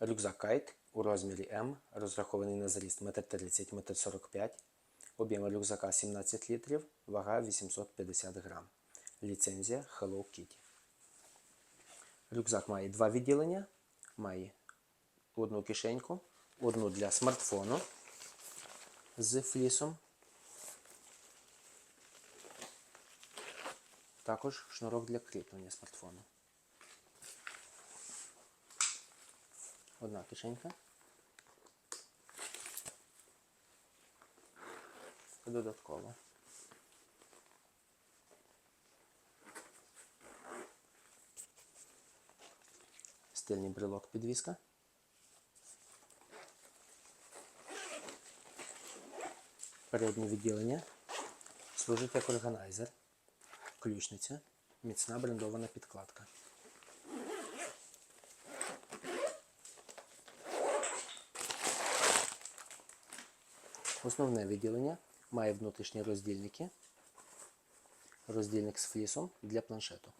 Рюкзак Кайт у розмірі М, розрахований на зріст 1,30 м, 1,45 м. Об'єм рюкзака 17 літрів, вага 850 грам. Ліцензія Hello Kitty. Рюкзак має два відділення. Має одну кишеньку, одну для смартфону з флісом. Також шнурок для кріплення смартфону. Одна кишенька. Додатково. Стильний брелок підвіска. Переднє відділення служить як органайзер, ключниця, міцна брендована підкладка. Основне відділення має внутрішні роздільники, роздільник з флісом для планшету.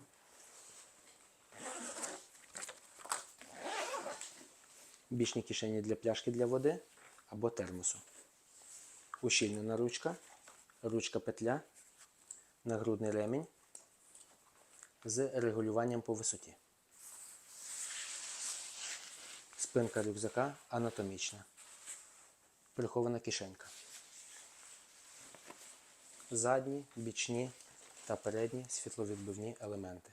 Бічні кишені для пляшки для води або термосу. Ущільнена ручка, ручка петля, нагрудний ремінь з регулюванням по висоті. Спинка рюкзака анатомічна. Прихована кишенька. Задні, бічні та передні світловідбивні елементи.